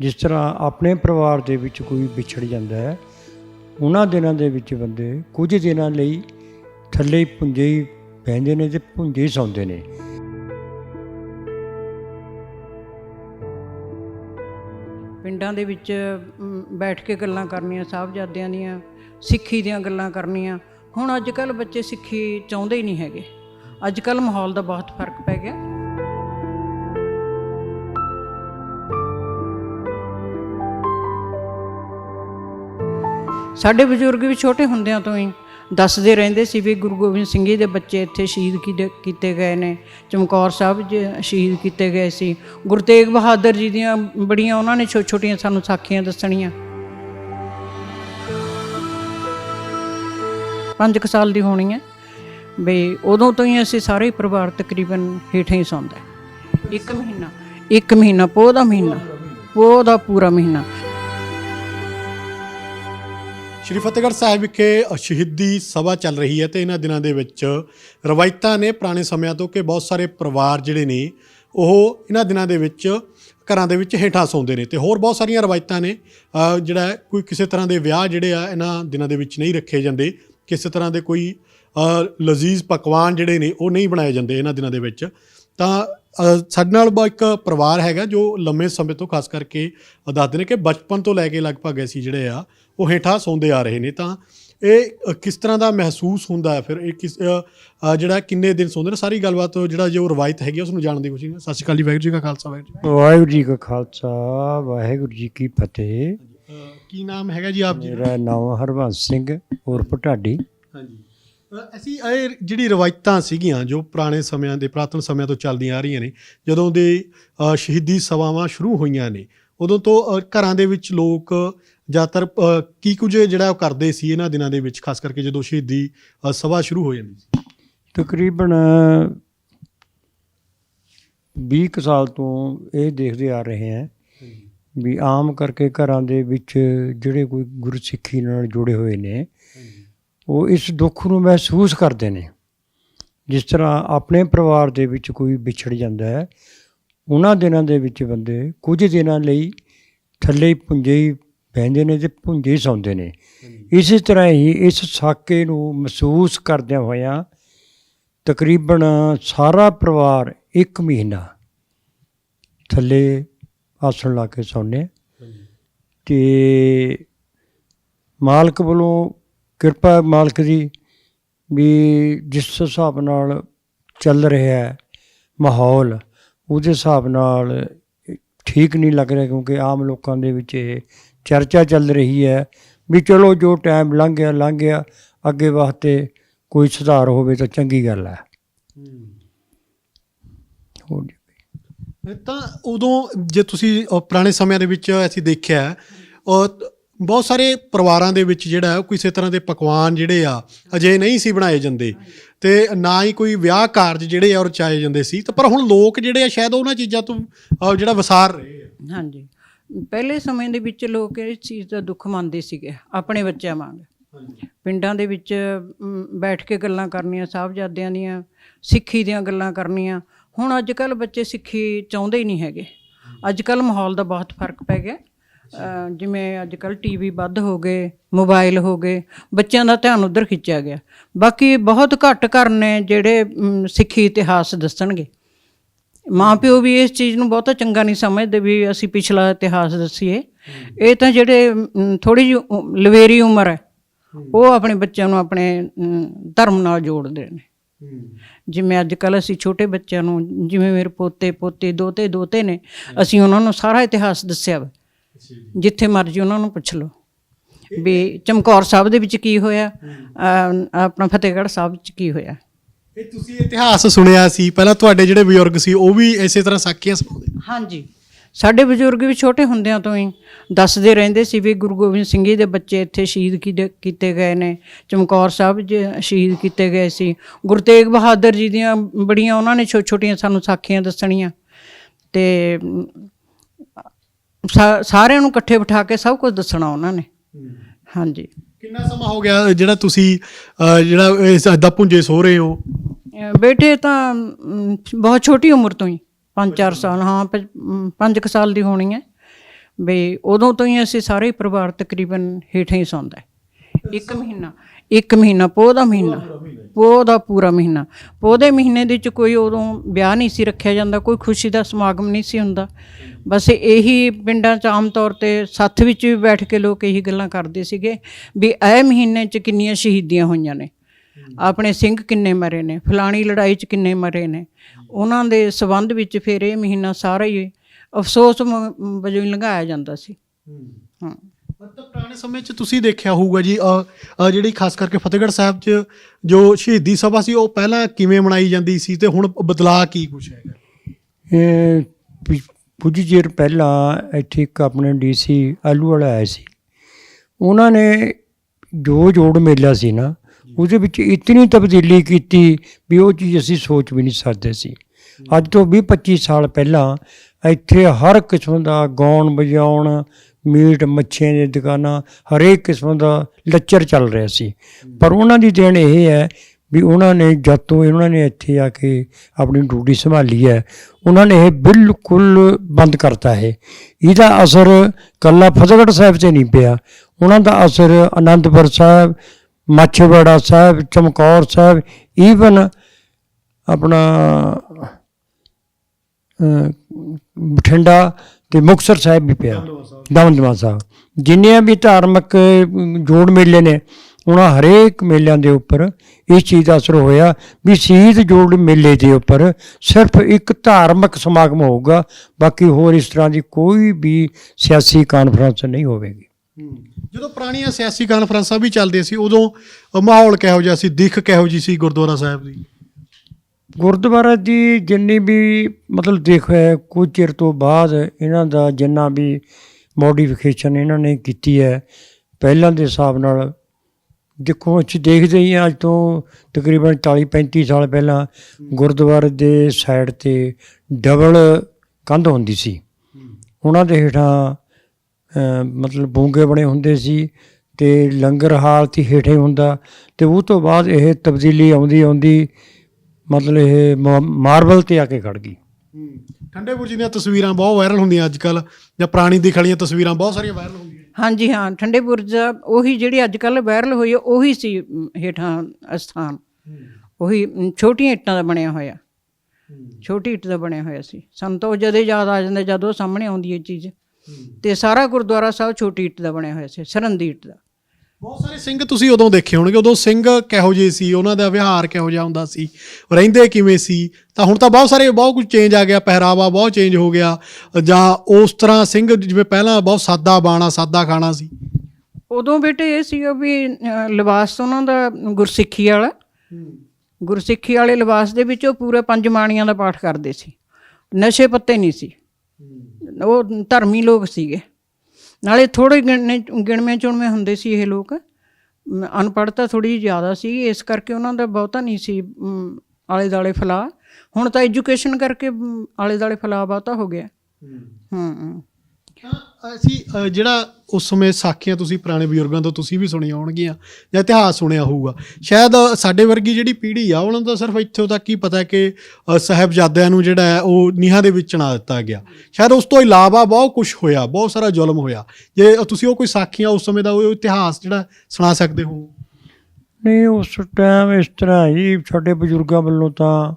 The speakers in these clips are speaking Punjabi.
ਜਿਸ ਤਰ੍ਹਾਂ ਆਪਣੇ ਪਰਿਵਾਰ ਦੇ ਵਿੱਚ ਕੋਈ ਵਿਛੜ ਜਾਂਦਾ ਹੈ, ਉਹਨਾਂ ਦਿਨਾਂ ਦੇ ਵਿੱਚ ਬੰਦੇ ਕੁਝ ਦਿਨਾਂ ਲਈ ਥੱਲੇ ਹੀ ਪੁੰਜੇ ਹੀ ਪੈਂਦੇ ਨੇ ਤੇ ਪੁੰਜੇ ਹੀ ਸੌਂਦੇ ਨੇ। ਪਿੰਡਾਂ ਦੇ ਵਿੱਚ ਬੈਠ ਕੇ ਗੱਲਾਂ ਕਰਨੀਆਂ, ਸਾਹਿਬਜ਼ਾਦਿਆਂ ਦੀਆਂ, ਸਿੱਖੀ ਦੀਆਂ ਗੱਲਾਂ ਕਰਨੀਆਂ। ਹੁਣ ਅੱਜ ਕੱਲ ਬੱਚੇ ਸਿੱਖੀ ਚਾਹੁੰਦੇ ਹੀ ਨਹੀਂ ਹੈਗੇ। ਅੱਜ ਕੱਲ ਮਾਹੌਲ ਦਾ ਬਹੁਤ ਫ਼ਰਕ ਪੈ ਗਿਆ। ਸਾਡੇ ਬਜ਼ੁਰਗ ਵੀ ਛੋਟੇ ਹੁੰਦਿਆਂ ਤੋਂ ਹੀ ਦੱਸਦੇ ਰਹਿੰਦੇ ਸੀ ਵੀ ਗੁਰੂ ਗੋਬਿੰਦ ਸਿੰਘ ਜੀ ਦੇ ਬੱਚੇ ਇੱਥੇ ਸ਼ਹੀਦ ਕੀਤੇ- ਕੀਤੇ ਗਏ ਨੇ। ਚਮਕੌਰ ਸਾਹਿਬ ਜੀ ਸ਼ਹੀਦ ਕੀਤੇ ਗਏ ਸੀ। ਗੁਰੂ ਤੇਗ ਬਹਾਦਰ ਜੀ ਦੀਆਂ ਬੜੀਆਂ ਉਹਨਾਂ ਨੇ ਛੋਟੀਆਂ ਛੋਟੀਆਂ ਸਾਨੂੰ ਸਾਖੀਆਂ ਦੱਸਣੀਆਂ। ਪੰਜ ਕੁ ਸਾਲ ਦੀ ਹੋਣੀ ਹੈ। ਬਈ ਉਦੋਂ ਤੋਂ ਹੀ ਅਸੀਂ ਸਾਰੇ ਪਰਿਵਾਰ ਤਕਰੀਬਨ ਹੇਠਾਂ ਹੀ ਸੌਂਦਾ ਇੱਕ ਮਹੀਨਾ ਇੱਕ ਮਹੀਨਾ, ਪੋਹ ਦਾ ਮਹੀਨਾ, ਪੋਹ ਦਾ ਪੂਰਾ ਮਹੀਨਾ। ਸ਼੍ਰੀ ਫਤਿਹਗੜ੍ਹ ਸਾਹਿਬ ਵਿਖੇ ਸ਼ਹੀਦੀ ਸਭਾ ਚੱਲ ਰਹੀ ਹੈ ਤੇ ਇਹਨਾਂ ਦਿਨਾਂ ਦੇ ਵਿੱਚ ਰਵਾਇਤਾਂ ਨੇ ਪੁਰਾਣੇ ਸਮਿਆਂ ਤੋਂ ਕਿ ਬਹੁਤ ਸਾਰੇ ਪਰਿਵਾਰ ਜਿਹੜੇ ਨੇ, ਉਹ ਇਹਨਾਂ ਦਿਨਾਂ ਦੇ ਵਿੱਚ ਘਰਾਂ ਦੇ ਵਿੱਚ ਹੇਠਾਂ ਸੌਂਦੇ ਨੇ ਤੇ ਹੋਰ ਬਹੁਤ ਸਾਰੀਆਂ ਰਵਾਇਤਾਂ ਨੇ। ਜਿਹੜਾ ਕੋਈ ਕਿਸੇ ਤਰ੍ਹਾਂ ਦੇ ਵਿਆਹ ਜਿਹੜੇ ਆ, ਇਹਨਾਂ ਦਿਨਾਂ ਦੇ ਵਿੱਚ ਨਹੀਂ ਰੱਖੇ ਜਾਂਦੇ। ਕਿਸੇ ਤਰ੍ਹਾਂ ਦੇ ਕੋਈ ਲਜ਼ੀਜ਼ ਪਕਵਾਨ ਜਿਹੜੇ ਨੇ, ਉਹ ਨਹੀਂ ਬਣਾਏ ਜਾਂਦੇ ਇਹਨਾਂ ਦਿਨਾਂ ਦੇ ਵਿੱਚ। ਤਾਂ ਸਾਡੇ ਨਾਲ ਇੱਕ ਪਰਿਵਾਰ ਹੈਗਾ ਜੋ ਲੰਮੇ ਸਮੇਂ ਤੋਂ ਖਾਸ ਕਰਕੇ ਦੱਸਦੇ ਨੇ ਕਿ ਬਚਪਨ ਤੋਂ ਲੈ ਕੇ ਲਗਭਗ ਅਸੀਂ ਜਿਹੜੇ ਆ ਉਹ ਹੇਠਾਂ ਸੌਂਦੇ ਆ ਰਹੇ ਨੇ। ਤਾਂ ਇਹ ਕਿਸ ਤਰ੍ਹਾਂ ਦਾ ਮਹਿਸੂਸ ਹੁੰਦਾ ਹੈ? ਫਿਰ ਇਹ ਕਿਸ ਜਿਹੜਾ ਕਿੰਨੇ ਦਿਨ ਸੌਂਦੇ ਨੇ? ਸਾਰੀ ਗੱਲਬਾਤ ਜਿਹੜਾ ਜੋ ਰਵਾਇਤ ਹੈਗੀ ਉਸ ਨੂੰ ਜਾਣਨ ਦੀ ਕੋਸ਼ਿਸ਼ ਸਤਿ ਸ਼੍ਰੀ ਅਕਾਲ ਜੀ ਵਾਹਿਗੁਰੂ ਜੀ ਕਾ ਖਾਲਸਾ ਵਾਹਿਗੁਰੂ ਜੀ ਵਾਹਿਗੁਰੂ ਜੀ ਕਾ ਖਾਲਸਾ ਵਾਹਿਗੁਰੂ ਜੀ ਕੀ ਫਤਿਹ। ਕੀ ਨਾਮ ਹੈਗਾ ਜੀ ਆਪ ਜੀ? ਮੇਰਾ ਨਾਮ ਹਰਵੰਸ ਸਿੰਘ ਉਰਫ ਢਾਡੀ। ਹਾਂਜੀ। ਅਸੀਂ ਇਹ ਜਿਹੜੀ ਰਵਾਇਤਾਂ ਸੀਗੀਆਂ ਜੋ ਪੁਰਾਣੇ ਸਮਿਆਂ ਦੇ, ਪ੍ਰਾਤਨ ਸਮਿਆਂ ਤੋਂ ਚੱਲਦੀਆਂ ਆ ਰਹੀਆਂ ਨੇ, ਜਦੋਂ ਦੇ ਸ਼ਹੀਦੀ ਸਭਾਵਾਂ ਸ਼ੁਰੂ ਹੋਈਆਂ ਨੇ, ਉਦੋਂ ਤੋਂ ਘਰਾਂ ਦੇ ਵਿੱਚ ਲੋਕ ਜ਼ਿਆਦਾਤਰ ਕੀ ਕੁਝ ਜਿਹੜਾ ਉਹ ਕਰਦੇ ਸੀ ਇਹਨਾਂ ਦਿਨਾਂ ਦੇ ਵਿੱਚ, ਖਾਸ ਕਰਕੇ ਜਦੋਂ ਸ਼ਹੀਦੀ ਸਭਾ ਸ਼ੁਰੂ ਹੋ ਜਾਂਦੀ ਸੀ? ਤਕਰੀਬਨ 20 ਕੁ ਸਾਲ ਤੋਂ ਇਹ ਦੇਖਦੇ ਆ ਰਹੇ ਹਾਂ ਵੀ ਆਮ ਕਰਕੇ ਘਰਾਂ ਦੇ ਵਿੱਚ ਜਿਹੜੇ ਕੋਈ ਗੁਰਸਿੱਖੀ ਨਾਲ ਜੁੜੇ ਹੋਏ ਨੇ ਉਹ ਇਸ ਦੁੱਖ ਨੂੰ ਮਹਿਸੂਸ ਕਰਦੇ ਨੇ ਜਿਸ ਤਰ੍ਹਾਂ ਆਪਣੇ ਪਰਿਵਾਰ ਦੇ ਵਿੱਚ ਕੋਈ ਵਿਛੜ ਜਾਂਦਾ ਹੈ, ਉਹਨਾਂ ਦਿਨਾਂ ਦੇ ਵਿੱਚ ਬੰਦੇ ਕੁਝ ਦਿਨਾਂ ਲਈ ਥੱਲੇ ਹੀ ਪੁੰਜੇ ਹੀ ਬਹਿੰਦੇ ਨੇ ਤੇ ਪੁੰਜੇ ਹੀ ਸੌਂਦੇ ਨੇ ਇਸੇ ਤਰ੍ਹਾਂ ਹੀ ਇਸ ਸਾਕੇ ਨੂੰ ਮਹਿਸੂਸ ਕਰਦਿਆਂ ਹੋਇਆਂ ਤਕਰੀਬਨ ਸਾਰਾ ਪਰਿਵਾਰ ਇੱਕ ਮਹੀਨਾ ਥੱਲੇ ਆਸਣ ਲਾ ਕੇ ਸੌਂਦੇ ਹਾਂ। ਤੇ ਮਾਲਕ ਵੱਲੋਂ ਕਿਰਪਾ ਮਾਲਕ ਦੀ ਵੀ ਜਿਸ ਹਿਸਾਬ ਨਾਲ ਚੱਲ ਰਿਹਾ ਹੈ ਮਾਹੌਲ ਉਹਦੇ ਹਿਸਾਬ ਨਾਲ ਠੀਕ ਨਹੀਂ ਲੱਗ ਰਿਹਾ ਕਿਉਂਕਿ ਆਮ ਲੋਕਾਂ ਦੇ ਵਿੱਚ ਇਹ ਚਰਚਾ ਚੱਲ ਰਹੀ ਹੈ ਵੀ ਚਲੋ ਜੋ ਟਾਈਮ ਲੰਘ ਗਿਆ ਲੰਘ ਗਿਆ ਅੱਗੇ ਵਾਸਤੇ ਕੋਈ ਸੁਧਾਰ ਹੋਵੇ ਤਾਂ ਚੰਗੀ ਗੱਲ ਹੈ। ਹੋ। ਜੀ। ਤਾਂ ਉਦੋਂ ਜੇ ਤੁਸੀਂ ਪੁਰਾਣੇ ਸਮਿਆਂ ਦੇ ਵਿੱਚ ਅਸੀਂ ਦੇਖਿਆ ਅ, ਬਹੁਤ ਸਾਰੇ ਪਰਿਵਾਰਾਂ ਦੇ ਵਿੱਚ ਜਿਹੜਾ ਹੈ ਉਹ ਕਿਸੇ ਤਰ੍ਹਾਂ ਦੇ ਪਕਵਾਨ ਜਿਹੜੇ ਆ ਅਜੇ ਨਹੀਂ ਸੀ ਬਣਾਏ ਜਾਂਦੇ। ਤੇ ਨਾ ਹੀ ਕੋਈ ਵਿਆਹ ਕਾਰਜ ਜਿਹੜੇ ਆ ਉਹ ਰਚਾਏ ਜਾਂਦੇ ਸੀ। ਤਾਂ ਪਰ ਹੁਣ ਲੋਕ ਜਿਹੜੇ ਆ ਸ਼ਾਇਦ ਉਹਨਾਂ ਚੀਜ਼ਾਂ ਤੋਂ ਜਿਹੜਾ ਵਿਸਾਰ ਰਹੇ ਆ। ਹਾਂਜੀ। ਪਹਿਲੇ ਸਮੇਂ ਦੇ ਵਿੱਚ ਲੋਕ ਇਸ ਚੀਜ਼ ਦਾ ਦੁੱਖ ਮੰਨਦੇ ਸੀਗੇ ਆਪਣੇ ਬੱਚਿਆਂ ਵਾਂਗ। ਪਿੰਡਾਂ ਦੇ ਵਿੱਚ ਬੈਠ ਕੇ ਗੱਲਾਂ ਕਰਨੀਆਂ ਸਾਹਿਬਜ਼ਾਦਿਆਂ ਦੀਆਂ ਸਿੱਖੀ ਦੀਆਂ ਗੱਲਾਂ ਕਰਨੀਆਂ। ਹੁਣ ਅੱਜ ਕੱਲ ਬੱਚੇ ਸਿੱਖੀ ਚਾਹੁੰਦੇ ਹੀ ਨਹੀਂ ਹੈਗੇ। ਅੱਜ ਕੱਲ ਮਾਹੌਲ ਦਾ ਬਹੁਤ ਫ਼ਰਕ ਪੈ ਗਿਆ। ਜਿਵੇਂ ਅੱਜ ਕੱਲ ਟੀਵੀ ਵੱਧ ਹੋ ਗਏ ਮੋਬਾਈਲ ਹੋ ਗਏ ਬੱਚਿਆਂ ਦਾ ਧਿਆਨ ਉਧਰ ਖਿੱਚਿਆ ਗਿਆ। ਬਾਕੀ ਬਹੁਤ ਘੱਟ ਘਰ ਨੇ ਜਿਹੜੇ ਮ, ਸਿੱਖੀ ਇਤਿਹਾਸ ਦੱਸਣਗੇ। ਮਾਂ ਪਿਓ ਵੀ ਇਸ ਚੀਜ਼ ਨੂੰ ਬਹੁਤਾ ਚੰਗਾ ਨਹੀਂ ਸਮਝਦੇ ਵੀ ਅਸੀਂ ਪਿਛਲਾ ਇਤਿਹਾਸ ਦੱਸੀਏ। ਇਹ ਤਾਂ ਜਿਹੜੇ ਥੋੜੀ ਜਿਹੀ ਲਵੇਰੀ ਉਮਰ ਹੈ ਉਹ ਆਪਣੇ ਬੱਚਿਆਂ ਨੂੰ ਆਪਣੇ ਅਮ, ਧਰਮ ਨਾਲ ਜੋੜਦੇ ਨੇ। ਜਿਵੇਂ ਅੱਜ ਕੱਲ ਅਸੀਂ ਛੋਟੇ ਬੱਚਿਆਂ ਨੂੰ ਜਿਵੇਂ ਮੇਰੇ ਪੋਤੇ ਪੋਤੇ ਦੋਤੇ ਦੋਤੇ ਨੇ ਅਸੀਂ ਉਹਨਾਂ ਨੂੰ ਸਾਰਾ ਇਤਿਹਾਸ ਦੱਸਿਆ ਵਾ। ਜਿੱਥੇ ਮਰਜ਼ੀ ਉਹਨਾਂ ਨੂੰ ਪੁੱਛ ਲਓ। ਵੀ ਚਮਕੌਰ ਸਾਹਿਬ ਦੇ ਵਿੱਚ ਕੀ ਹੋਇਆ? ਆਪਣਾ ਫਤਿਹਗੜ੍ਹ ਸਾਹਿਬ ਵਿੱਚ ਕੀ ਹੋਇਆ? ਇਹ ਤੁਸੀਂ ਇਤਿਹਾਸ ਸੁਣਿਆ ਸੀ। ਪਹਿਲਾਂ ਤੁਹਾਡੇ ਜਿਹੜੇ ਬਜ਼ੁਰਗ ਸੀ ਉਹ ਵੀ ਇਸੇ ਤਰ੍ਹਾਂ ਸਾਖੀਆਂ ਸੁਣਾਉਂਦੇ ਹਾਂਜੀ। ਸਾਡੇ ਬਜ਼ੁਰਗ ਵੀ ਛੋਟੇ ਹੁੰਦਿਆਂ ਤੋਂ ਹੀ ਦੱਸਦੇ ਰਹਿੰਦੇ ਸੀ ਵੀ ਗੁਰੂ ਗੋਬਿੰਦ ਸਿੰਘ ਜੀ ਦੇ ਬੱਚੇ ਇੱਥੇ ਸ਼ਹੀਦ ਕੀਤੇ- ਕੀਤੇ ਗਏ ਨੇ। ਚਮਕੌਰ ਸਾਹਿਬ ਜੀ ਸ਼ਹੀਦ ਕੀਤੇ ਗਏ ਸੀ। ਗੁਰੂ ਤੇਗ ਬਹਾਦਰ ਜੀ ਦੀਆਂ ਬੜੀਆਂ ਉਹਨਾਂ ਨੇ ਛੋਟੀਆਂ ਛੋਟੀਆਂ ਸਾਨੂੰ ਸਾਖੀਆਂ ਦੱਸਣੀਆਂ। ਤੇ ਸਾਰਿਆਂ ਨੂੰ ਇਕੱਠੇ ਬਿਠਾ ਕੇ ਸਭ ਕੁਝ ਦੱਸਣਾ ਉਹਨਾਂ ਨੇ। ਹਾਂਜੀ। ਕਿੰਨਾ ਸਮਾਂ ਹੋ ਗਿਆ ਜਿਹੜਾ ਤੁਸੀਂ ਜਿਹੜਾ ਇਸ ਏਦਾਂ ਪੁੰਜੇ ਸੋ ਰਹੇ ਹੋ? ਅਹ ਬੇਟੇ ਤਾਂ ਅਮ, ਬਹੁਤ ਛੋਟੀ ਉਮਰ ਤੋਂ ਹੀ 5-4 ਸਾਲ ਹਾਂ 5 ਕੁ ਸਾਲ ਦੀ ਹੋਣੀ ਹੈ। ਬਈ ਉਦੋਂ ਤੋਂ ਹੀ ਅਸੀਂ ਸਾਰੇ ਪਰਿਵਾਰ ਤਕਰੀਬਨ ਹੇਠਾਂ ਹੀ ਸੌਂਦਾ ਹੈ। ਇੱਕ ਮਹੀਨਾ। ਇੱਕ ਮਹੀਨਾ ਪੋਹ ਦਾ ਮਹੀਨਾ ਪੋਹ ਦਾ ਪੂਰਾ ਮਹੀਨਾ। ਪੋਹ ਦੇ ਮਹੀਨੇ ਦੇ ਵਿੱਚ ਕੋਈ ਉਦੋਂ ਵਿਆਹ ਨਹੀਂ ਸੀ ਰੱਖਿਆ ਜਾਂਦਾ ਕੋਈ ਖੁਸ਼ੀ ਦਾ ਸਮਾਗਮ ਨਹੀਂ ਸੀ ਹੁੰਦਾ। ਬਸ ਇਹੀ ਪਿੰਡਾਂ 'ਚ ਆਮ ਤੌਰ ਤੇ ਸੱਥ ਵਿੱਚ ਵੀ ਬੈਠ ਕੇ ਲੋਕ ਇਹੀ ਗੱਲਾਂ ਕਰਦੇ ਸੀਗੇ ਵੀ ਇਹ ਮਹੀਨੇ 'ਚ ਕਿੰਨੀਆਂ ਸ਼ਹੀਦੀਆਂ ਹੋਈਆਂ ਨੇ। ਆਪਣੇ ਸਿੰਘ ਕਿੰਨੇ ਮਰੇ ਨੇ ਫਲਾਣੀ ਲੜਾਈ 'ਚ ਕਿੰਨੇ ਮਰੇ ਨੇ। ਉਹਨਾਂ ਦੇ ਸਬੰਧ ਵਿੱਚ ਫਿਰ ਇਹ ਮਹੀਨਾ ਸਾਰਾ ਹੀ ਅਫਸੋਸ ਵਜੋਂ ਲੰਘਾਇਆ ਜਾਂਦਾ ਸੀ। ਹਾਂ। ਮਤਲਬ ਪੁਰਾਣੇ ਸਮੇਂ 'ਚ ਤੁਸੀਂ ਦੇਖਿਆ ਹੋਊਗਾ ਜੀ ਅ, ਜਿਹੜੀ ਖਾਸ ਕਰਕੇ ਫਤਿਹਗੜ੍ਹ ਸਾਹਿਬ 'ਚ ਜੋ ਸ਼ਹੀਦੀ ਸਭਾ ਸੀ ਉਹ ਪਹਿਲਾਂ ਕਿਵੇਂ ਮਨਾਈ ਜਾਂਦੀ ਸੀ ਤੇ ਹੁਣ ਬਦਲਾਅ ਕੀ ਕੁਛ ਹੈਗਾ? ਇਹ ਕੁਝ- ਕੁਝ ਚਿਰ ਪਹਿਲਾਂ ਇੱਥੇ ਇੱਕ ਆਪਣੇ ਡੀਸੀ ਆਲੂ ਵਾਲਾ ਆਇਆ ਸੀ। ਉਹਨਾਂ ਨੇ ਜੋ ਜੋੜ ਮੇਲਾ ਸੀ ਨਾ ਉਹਦੇ ਵਿੱਚ ਇਤਨੀ ਤਬਦੀਲੀ ਕੀਤੀ ਵੀ ਉਹ ਚੀਜ਼ ਅਸੀਂ ਸੋਚ ਵੀ ਨਹੀਂ ਸਕਦੇ ਸੀ। ਅੱਜ ਤੋਂ 20 25 ਸਾਲ ਪਹਿਲਾਂ ਇੱਥੇ ਹਰ ਕਿਸਮ ਦਾ ਗਾਉਣ ਵਜਾਉਣ ਮੀਟ, ਮੱਛੀਆਂ ਦੀਆਂ ਦੁਕਾਨਾਂ, ਹਰੇਕ ਕਿਸਮ ਦਾ ਲੱਚਰ ਚੱਲ ਰਿਹਾ ਸੀ। ਪਰ ਉਹਨਾਂ ਦੀ ਦੇਣ ਇਹ ਹੈ ਵੀ ਉਹਨਾਂ ਨੇ ਜਦ ਤੋਂ ਉਹਨਾਂ ਨੇ ਇੱਥੇ ਆ ਕੇ ਆਪਣੀ ਡਿਊਟੀ ਸੰਭਾਲੀ ਹੈ, ਉਹਨਾਂ ਨੇ ਇਹ ਬਿਲਕੁਲ ਬੰਦ ਕਰਤਾ ਹੈ ਇਹਦਾ ਅਸਰ ਕੱਲਾ ਫਤਿਹਗੜ੍ਹ ਸਾਹਿਬ ਤੇ ਨਹੀਂ ਪਿਆ। ਉਹਨਾਂ ਦਾ ਅਸਰ ਅਨੰਦਪੁਰ ਸਾਹਿਬ, ਮਾਛੇਵਾੜਾ ਸਾਹਿਬ, ਚਮਕੌਰ ਸਾਹਿਬ ਈਵਨ ਆਪਣਾ ਬਠਿੰਡਾ ਤੇ ਮੁਕਤਸਰ ਸਾਹਿਬ ਵੀ ਪਿਆ। ਦਮਦਮਾ ਸਾਹਿਬ। ਜਿੰਨੀਆਂ ਵੀ ਧਾਰਮਿਕ ਜੋੜ ਮੇਲੇ ਨੇ, ਉਹਨਾਂ ਹਰੇਕ ਮੇਲਿਆਂ ਦੇ ਉੱਪਰ ਇਸ ਚੀਜ਼ ਦਾ ਅਸਰ ਹੋਇਆ ਵੀ ਸ਼ਹੀਦ ਜੋੜ ਮੇਲੇ ਦੇ ਉੱਪਰ ਸਿਰਫ ਇੱਕ ਧਾਰਮਿਕ ਸਮਾਗਮ ਹੋਊਗਾ, ਬਾਕੀ ਹੋਰ ਇਸ ਤਰ੍ਹਾਂ ਦੀ ਕੋਈ ਵੀ ਸਿਆਸੀ ਕਾਨਫਰੰਸ ਨਹੀਂ ਹੋਵੇਗੀ। ਜਦੋਂ ਪੁਰਾਣੀਆਂ ਸਿਆਸੀ ਕਾਨਫਰੰਸਾਂ ਵੀ ਚੱਲਦੀਆਂ ਸੀ, ਉਦੋਂ ਮਾਹੌਲ ਕਿਹੋ ਜਿਹਾ ਸੀ, ਦਿੱਖ ਕਿਹੋ ਜੀ ਸੀ ਗੁਰਦੁਆਰਾ ਸਾਹਿਬ ਦੀ? ਗੁਰਦੁਆਰਾ ਦੀ ਜਿੰਨੀ ਵੀ ਮਤਲਬ ਦੇਖਿਆ ਹੈ, ਕੁਝ ਚਿਰ ਤੋਂ ਬਾਅਦ ਇਹਨਾਂ ਦਾ ਜਿੰਨਾ ਵੀ ਮੋਡੀਫਿਕੇਸ਼ਨ ਇਹਨਾਂ ਨੇ ਕੀਤੀ ਹੈ, ਪਹਿਲਾਂ ਦੇ ਹਿਸਾਬ ਨਾਲ ਦੇਖੋ, ਅਸੀਂ ਦੇਖਦੇ ਹੀ ਅੱਜ ਤੋਂ ਤਕਰੀਬਨ 40 35 ਸਾਲ ਪਹਿਲਾਂ ਗੁਰਦੁਆਰੇ ਦੇ ਸਾਈਡ ਤੇ ਡਬਲ ਕੰਧ ਹੁੰਦੀ ਸੀ। ਉਹਨਾਂ ਦੇ ਹੇਠਾਂ ਮਤਲਬ ਬੂੰਗੇ ਬਣੇ ਹੁੰਦੇ ਸੀ ਤੇ ਲੰਗਰ ਹਾਲ ਤੇ ਹੇਠੇ ਹੁੰਦਾ ਤੇ ਉਹ ਤੋਂ ਬਾਅਦ ਇਹ ਤਬਦੀਲੀ ਆਉਂਦੀ ਆਉਂਦੀ ਮਤਲਬ ਇਹ ਮ- ਮਾਰਬਲ ਤੇ ਆ ਕੇ ਖੜ ਗਈ। ਠੰਡੇ ਬੁਰਜ ਦੀਆਂ ਤਸਵੀਰਾਂ ਬਹੁਤ ਵਾਇਰਲ ਹੁੰਦੀਆਂ ਅੱਜ ਕੱਲ ਜਾਂ ਪੁਰਾਣੀ ਦਿਖਲੀਆਂ ਤਸਵੀਰਾਂ ਬਹੁਤ ਸਾਰੀਆਂ ਵਾਇਰਲ ਹੁੰਦੀਆਂ ਹਾਂਜੀ ਹਾਂ ਠੰਡੇ ਬੁਰਜ ਦਾ ਉਹੀ ਜਿਹੜੀ ਅੱਜ ਕੱਲ ਵਾਇਰਲ ਹੋਈ ਹੈ ਉਹੀ ਸੀ ਅਮ, ਹੇਠਾਂ ਅਸਥਾਨ ਉਹੀ ਅਮ, ਛੋਟੀਆਂ ਇੱਟਾਂ ਦਾ ਬਣਿਆ ਹੋਇਆ। ਛੋਟੀ ਇੱਟ ਦਾ ਬਣਿਆ ਹੋਇਆ ਸੀ। ਸਾਨੂੰ ਤਾਂ ਉਹ ਜਦੇ ਯਾਦ ਆ ਜਾਂਦਾ ਜਦੋਂ ਸਾਹਮਣੇ ਆਉਂਦੀ ਹੈ ਚੀਜ਼। ਤੇ ਸਾਰਾ ਗੁਰਦੁਆਰਾ ਸਾਹਿਬ ਛੋਟੀ ਇੱਟ ਦਾ ਬਣਿਆ ਹੋਇਆ ਸੀ ਸਰੰਦੀ ਇੱਟ ਦਾ। ਬਹੁਤ ਸਾਰੇ ਸਿੰਘ ਤੁਸੀਂ ਉਦੋਂ ਦੇਖੇ ਹੋਣਗੇ ਉਦੋਂ ਸਿੰਘ ਕਿਹੋ ਜਿਹੇ ਸੀ ਉਹਨਾਂ ਦਾ ਵਿਹਾਰ ਕਿਹੋ ਜਿਹਾ ਹੁੰਦਾ ਸੀ ਰਹਿੰਦੇ ਕਿਵੇਂ ਸੀ ਤਾਂ ਹੁਣ ਤਾਂ ਬਹੁਤ ਸਾਰੇ ਬਹੁਤ ਕੁਝ ਚੇਂਜ ਆ ਗਿਆ ਪਹਿਰਾਵਾ ਬਹੁਤ ਚੇਂਜ ਹੋ ਗਿਆ ਜਾਂ ਉਸ ਤਰ੍ਹਾਂ ਸਿੰਘ ਜਿਵੇਂ ਪਹਿਲਾਂ ਬਹੁਤ ਸਾਦਾ ਬਾਣਾ ਸਾਦਾ ਖਾਣਾ ਸੀ। ਉਦੋਂ ਬੇਟੇ ਇਹ ਸੀਗਾ ਵੀ ਅ, ਲਿਬਾਸ ਉਹਨਾਂ ਦਾ ਗੁਰਸਿੱਖੀ ਵਾਲਾ। ਗੁਰਸਿੱਖੀ ਵਾਲੇ ਲਿਬਾਸ ਦੇ ਵਿੱਚ ਉਹ ਪੂਰੇ ਪੰਜ ਬਾਣੀਆਂ ਦਾ ਪਾਠ ਕਰਦੇ ਸੀ। ਨਸ਼ੇ ਪੱਤੇ ਨਹੀਂ ਸੀ। ਉਹ ਧਰਮੀ ਲੋਕ ਸੀਗੇ। ਨਾਲੇ ਥੋੜੇ ਗਿਣਨੇ ਗਿਣਵੇਂ ਚੁਣਵੇਂ ਹੁੰਦੇ ਸੀ ਇਹ ਲੋਕ। ਅਨਪੜ੍ਹਤਾ ਥੋੜੀ ਜ਼ਿਆਦਾ ਸੀ ਇਸ ਕਰਕੇ ਉਹਨਾਂ ਦਾ ਬਹੁਤਾ ਨਹੀਂ ਸੀ ਆਲੇ ਦਾਲੇ ਫਲਾ ਹੁਣ ਤਾਂ ਐਜੂਕੇਸ਼ਨ ਕਰਕੇ ਆਲੇ ਦਾਲੇ ਫਲਾ ਬਹੁਤਾ ਹੋ ਗਿਆ। ਹੂੰ। ਤਾਂ ਅਸੀਂ ਅ, ਜਿਹੜਾ ਉਸ ਸਮੇਂ ਸਾਖੀਆਂ ਤੁਸੀਂ ਪੁਰਾਣੇ ਬਜ਼ੁਰਗਾਂ ਤੋਂ ਤੁਸੀਂ ਵੀ ਸੁਣੀਆਂ ਹੋਣਗੀਆਂ ਜਾਂ ਇਤਿਹਾਸ ਸੁਣਿਆ ਹੋਊਗਾ ਸ਼ਾਇਦ ਅ, ਸਾਡੇ ਵਰਗੀ ਜਿਹੜੀ ਪੀੜ੍ਹੀ ਆ ਉਹਨਾਂ ਨੂੰ ਤਾਂ ਸਿਰਫ ਇੱਥੋਂ ਤੱਕ ਹੀ ਪਤਾ ਕਿ ਅ, ਸਾਹਿਬਜ਼ਾਦਿਆਂ ਨੂੰ ਜਿਹੜਾ ਹੈ ਉਹ ਨੀਹਾਂ ਦੇ ਵਿੱਚ ਚਣਾ ਦਿੱਤਾ ਗਿਆ। ਸ਼ਾਇਦ ਉਸ ਤੋਂ ਇਲਾਵਾ ਬਹੁਤ ਕੁਝ ਹੋਇਆ ਬਹੁਤ ਸਾਰਾ ਜ਼ੁਲਮ ਹੋਇਆ। ਜੇ ਤੁਸੀਂ ਉਹ ਕੋਈ ਸਾਖੀਆਂ ਉਸ ਸਮੇਂ ਦਾ ਉਹ ਇਤਿਹਾਸ ਜਿਹੜਾ ਸੁਣਾ ਸਕਦੇ ਹੋ? ਨਹੀਂ ਉਸ ਟਾਈਮ ਇਸ ਤਰ੍ਹਾਂ ਹੀ ਸਾਡੇ ਬਜ਼ੁਰਗਾਂ ਵੱਲੋਂ ਤਾਂ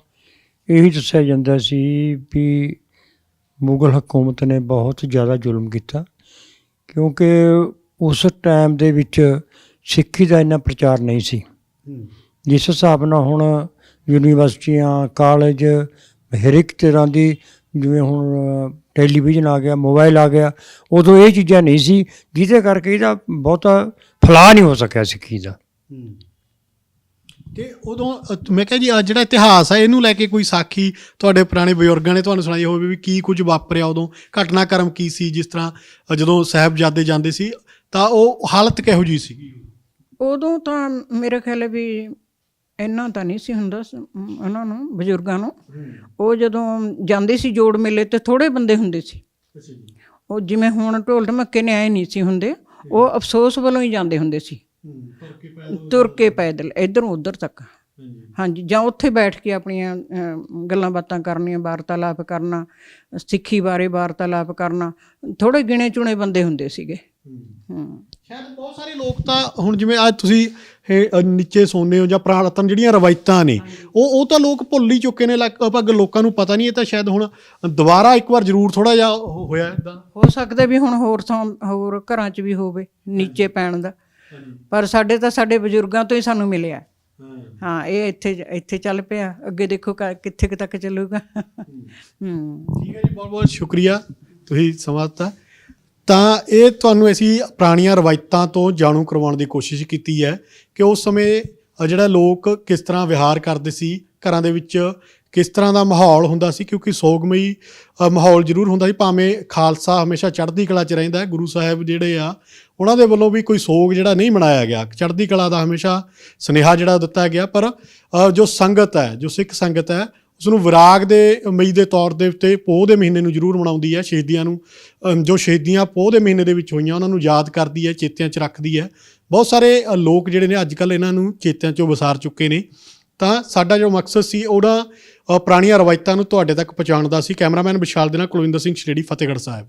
ਇਹੀ ਦੱਸਿਆ ਜਾਂਦਾ ਸੀ ਵੀ ਮੁਗਲ ਹਕੂਮਤ ਨੇ ਬਹੁਤ ਜ਼ਿਆਦਾ ਜ਼ੁਲਮ ਕੀਤਾ ਕਿਉਂਕਿ ਉਸ ਟਾਈਮ ਦੇ ਵਿੱਚ ਸਿੱਖੀ ਦਾ ਇੰਨਾ ਪ੍ਰਚਾਰ ਨਹੀਂ ਸੀ। ਜਿਸ ਹਿਸਾਬ ਨਾਲ ਹੁਣ ਯੂਨੀਵਰਸਿਟੀਆਂ ਕਾਲਜ ਹਰ ਇੱਕ ਤਰ੍ਹਾਂ ਦੀ ਜਿਵੇਂ ਹੁਣ ਟੈਲੀਵਿਜ਼ਨ ਆ ਗਿਆ ਮੋਬਾਈਲ ਆ ਗਿਆ ਉਦੋਂ ਇਹ ਚੀਜ਼ਾਂ ਨਹੀਂ ਸੀ ਜਿਹਦੇ ਕਰਕੇ ਇਹਦਾ ਬਹੁਤਾ ਫਲਾਅ ਨਹੀਂ ਹੋ ਸਕਿਆ ਸਿੱਖੀ ਦਾ। ਤੇ ਉਦੋਂ ਮੈਂ ਕਿਹਾ ਜੀ ਆਹ ਜਿਹੜਾ ਇਤਿਹਾਸ ਹੈ ਇਹਨੂੰ ਲੈ ਕੇ ਕੋਈ ਸਾਖੀ ਤੁਹਾਡੇ ਪੁਰਾਣੇ ਬਜ਼ੁਰਗਾਂ ਨੇ ਤੁਹਾਨੂੰ ਸੁਣਾਈ ਹੋਵੇ ਵੀ ਕੀ ਕੁਝ ਵਾਪਰਿਆ ਉਦੋਂ ਘਟਨਾਕ੍ਰਮ ਕੀ ਸੀ ਜਿਸ ਤਰ੍ਹਾਂ ਜਦੋਂ ਸਾਹਿਬਜ਼ਾਦੇ ਜਾਂਦੇ ਸੀ ਤਾਂ ਉਹ ਹਾਲਤ ਕਿਹੋ ਜੀ ਸੀ ਉਦੋਂ ਤਾਂ ਮੇਰੇ ਖਿਆਲ ਵੀ ਇੰਨਾ ਤਾਂ ਨਹੀਂ ਸੀ ਹੁੰਦਾ ਸ- ਅਮ, ਉਹਨਾਂ ਨੂੰ ਬਜ਼ੁਰਗਾਂ ਨੂੰ। ਉਹ ਜਦੋਂ ਜਾਂਦੇ ਸੀ ਜੋੜ ਮੇਲੇ ਤੇ ਥੋੜੇ ਬੰਦੇ ਹੁੰਦੇ ਸੀ। ਉਹ ਜਿਵੇਂ ਹੁਣ ਢੋਲ ਢਮੱਕੇ ਨੇ ਆਏ ਨਹੀਂ ਸੀ ਹੁੰਦੇ ਉਹ ਅਫਸੋਸ ਵੱਲੋਂ ਹੀ ਜਾਂਦੇ ਹੁੰਦੇ ਸੀ। ਤੁਰ ਕੇ ਪੈਦਲ ਇਧਰੋਂ ਉਧਰ ਤੱਕ। ਹਾਂਜੀ। ਜਾਂ ਉੱਥੇ ਬੈਠ ਕੇ ਆਪਣੀਆਂ ਗੱਲਾਂ ਬਾਤਾਂ ਕਰਨੀਆਂ ਵਾਰਤਾਲਾਪ ਕਰਨਾ ਸਿੱਖੀ ਬਾਰੇ ਵਾਰਤਾਲਾਪ ਕਰਨਾ ਥੋੜੇ ਗਿਣੇ ਚੁਣੇ ਬੰਦੇ ਹੁੰਦੇ ਸੀਗੇ। ਹੂੰ। ਸ਼ਾਇਦ ਬਹੁਤ ਸਾਰੇ ਲੋਕ ਤਾਂ ਹੁਣ ਜਿਵੇਂ ਅੱਜ ਤੁਸੀਂ ਇਹ ਨੀਚੇ ਸੌਂਦੇ ਹੋ ਜਾਂ ਪੁਰਾਤਨ ਜਿਹੜੀਆਂ ਰਵਾਇਤਾਂ ਨੇ ਉਹ ਉਹ ਤਾਂ ਲੋਕ ਭੁੱਲ ਹੀ ਚੁੱਕੇ ਨੇ ਲਗਭਗ ਲੋਕਾਂ ਨੂੰ ਪਤਾ ਨਹੀਂ ਇਹ ਤਾਂ ਸ਼ਾਇਦ ਹੁਣ ਦੁਬਾਰਾ ਇੱਕ ਵਾਰ ਜ਼ਰੂਰ ਥੋੜਾ ਜਿਹਾ ਹੋਇਆ ਇਦਾਂ ਹੋ ਸਕਦਾ ਵੀ ਹੁਣ ਹੋਰ ਥਾਂ ਹੋਰ ਘਰਾਂ 'ਚ ਵੀ ਹੋਵੇ ਨੀਚੇ ਪੈਣ ਦਾ। ਪਰ ਸਾਡੇ ਤਾਂ ਸਾਡੇ ਬਜ਼ੁਰਗਾਂ ਤੋਂ ਹੀ ਸਾਨੂੰ ਮਿਲਿਆ। ਹਾਂ। ਇਹ ਇੱਥੇ ਇੱਥੇ ਚੱਲ ਪਿਆ। ਅੱਗੇ ਦੇਖੋ ਕਿੱਥੇ ਕੁ ਤੱਕ ਚੱਲੂਗਾ। ਹੂੰ। ਠੀਕ ਹੈ ਜੀ ਬਹੁਤ ਬਹੁਤ ਸ਼ੁਕਰੀਆ ਤੁਸੀਂ ਸਮਾਂ ਦਿੱਤਾ। ਤਾਂ ਇਹ ਤੁਹਾਨੂੰ ਅਸੀਂ ਪੁਰਾਣੀਆਂ ਰਵਾਇਤਾਂ ਤੋਂ ਜਾਣੂ ਕਰਵਾਉਣ ਦੀ ਕੋਸ਼ਿਸ਼ ਕੀਤੀ ਹੈ ਕਿ ਉਸ ਸਮੇਂ ਜਿਹੜਾ ਲੋਕ ਕਿਸ ਤਰ੍ਹਾਂ ਵਿਹਾਰ ਕਰਦੇ ਸੀ ਘਰਾਂ ਦੇ ਵਿੱਚ ਕਿਸ ਤਰ੍ਹਾਂ ਦਾ ਮਾਹੌਲ ਹੁੰਦਾ ਸੀ ਕਿਉਂਕਿ ਸੋਗਮਈ ਮਾਹੌਲ ਜ਼ਰੂਰ ਹੁੰਦਾ ਸੀ ਭਾਵੇਂ ਖਾਲਸਾ ਹਮੇਸ਼ਾ ਚੜ੍ਹਦੀ ਕਲਾ 'ਚ ਰਹਿੰਦਾ ਹੈ ਗੁਰੂ ਸਾਹਿਬ ਜਿਹੜੇ ਆ ਉਹਨਾਂ ਦੇ ਵੱਲੋਂ ਵੀ ਕੋਈ ਸੋਗ ਜਿਹੜਾ ਨਹੀਂ ਮਨਾਇਆ ਗਿਆ। ਚੜ੍ਹਦੀ ਕਲਾ ਦਾ ਹਮੇਸ਼ਾ ਸੁਨੇਹਾ ਜਿਹੜਾ ਦਿੱਤਾ ਗਿਆ, ਪਰ ਜੋ ਸੰਗਤ ਹੈ, ਜੋ ਸਿੱਖ ਸੰਗਤ ਹੈ ਉਸ ਨੂੰ ਵਿਰਾਗ ਦੇ ਮਈ ਦੇ ਤੌਰ ਦੇ ਉੱਤੇ ਪੋਹ ਦੇ ਮਹੀਨੇ ਨੂੰ ਜ਼ਰੂਰ ਮਨਾਉਂਦੀ ਹੈ। ਸ਼ਹੀਦੀਆਂ ਨੂੰ ਜੋ ਸ਼ਹੀਦੀਆਂ ਪੋਹ ਦੇ ਮਹੀਨੇ ਦੇ ਵਿੱਚ ਹੋਈਆਂ, ਉਹਨਾਂ ਨੂੰ ਯਾਦ ਕਰਦੀ ਹੈ, ਚੇਤਿਆਂ 'ਚ ਰੱਖਦੀ ਹੈ। ਬਹੁਤ ਸਾਰੇ ਲੋਕ ਜਿਹੜੇ ਨੇ ਅੱਜ ਕੱਲ ਇਹਨਾਂ ਨੂੰ ਚੇਤਿਆਂ 'ਚੋਂ ਵਿਸਾਰ ਚੁੱਕੇ ਨੇ। ਤਾਂ ਸਾਡਾ ਜੋ ਮਕਸਦ ਸੀ, ਉਹਦਾ ਪੁਰਾਣੀਆਂ ਰਵਾਇਤਾਂ ਨੂੰ ਤੁਹਾਡੇ ਤੱਕ ਪਹੁੰਚਾਉਣ ਦਾ ਸੀ। ਕੈਮਰਾਮੈਨ ਵਿਸ਼ਾਲ ਦੇ ਨਾਲ ਕੁਲਵਿੰਦਰ ਸਿੰਘ ਸ਼੍ਰੇੜੀ, ਫਤਿਹਗੜ੍ਹ ਸਾਹਿਬ।